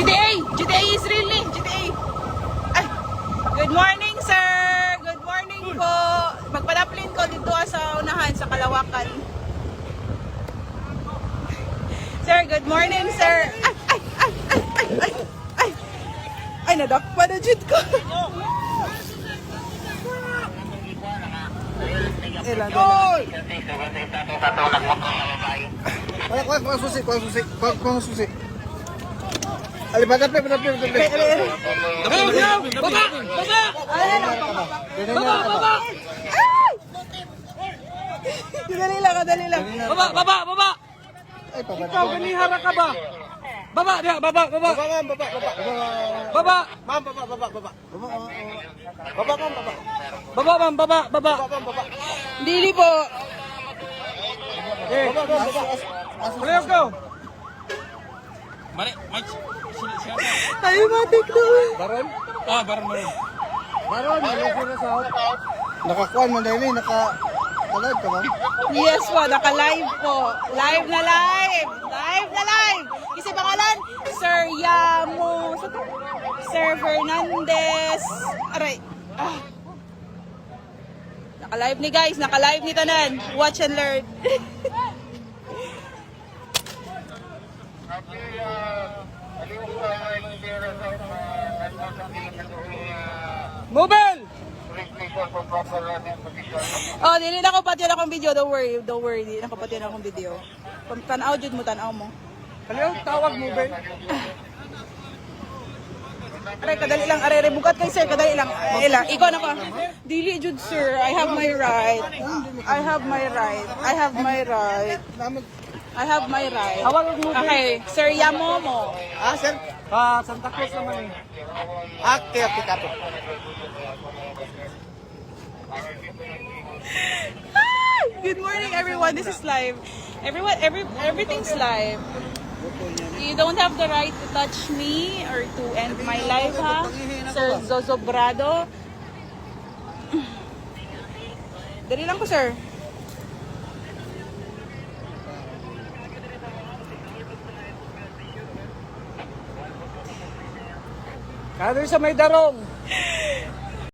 GTA! GTA is really! GTA! Ay! Good morning, sir! Good morning po! Magpadaplin ko dito ah, sa unahan, sa Kalawakan. Sir, good morning, sir! Ay! Ay! Ay! Ay! Ay! Ay! Ay! Ay! Nadakpa na jud ko! Ilan? Oy! Wala, wala, wala susi, wala susi, wala susi susi. Alibagat, pe, pe, pe, pe, pe. Baba! Baba! Ano. Ay! Dali lang, dali lang. Baba! Baba! Baba! Ikaw, ganihara ka ba? Baba! Diya, baba! Baba! Baba, ma'am, baba, baba. Baba! Ma'am, baba, baba, baba. Baba. Baba, baba. Baba, ma'am! Baba! Baba! Baba, ma'am, baba. Dili po. Eh, Baba, baba. Mari, Mike. Sino siya? Ay, matik doon. Baron? Ah, baron baron. Baron, naloko na sa Nakakuan man dahil eh, naka... Kalag ka, ma'am? Yes po, naka-live po. Live na live! Live na live! Kasi pangalan, Sir Yamo. Sir Fernandez. Aray. Ah. Naka-live ni guys, naka-live ni Tanan. Watch and learn. Mobile! oh, dili na ko pati akong video. Don't worry, don't worry. Dili na ko pati akong video. Kung tanaw jud mo, tanaw mo. Kaliw, tawag mobile. Aray, kadali lang. Aray, aray, bukat kay sir. Kadali lang. Ay, lang. Ikaw na ko. Dili, jud, sir. I have my right. I have my right. I have my right. I have my right. Ang mobile. Okay, Sir Yamomo. Ah, sir? Ah, Santa Cruz naman eh. Ah, kaya pick up. Hi! Good morning, everyone. This is live. Everyone, every everything's live. You don't have the right to touch me or to end my life, ha? Sir Zozobrado. Dali lang po, sir. Kaya doon sa may darong.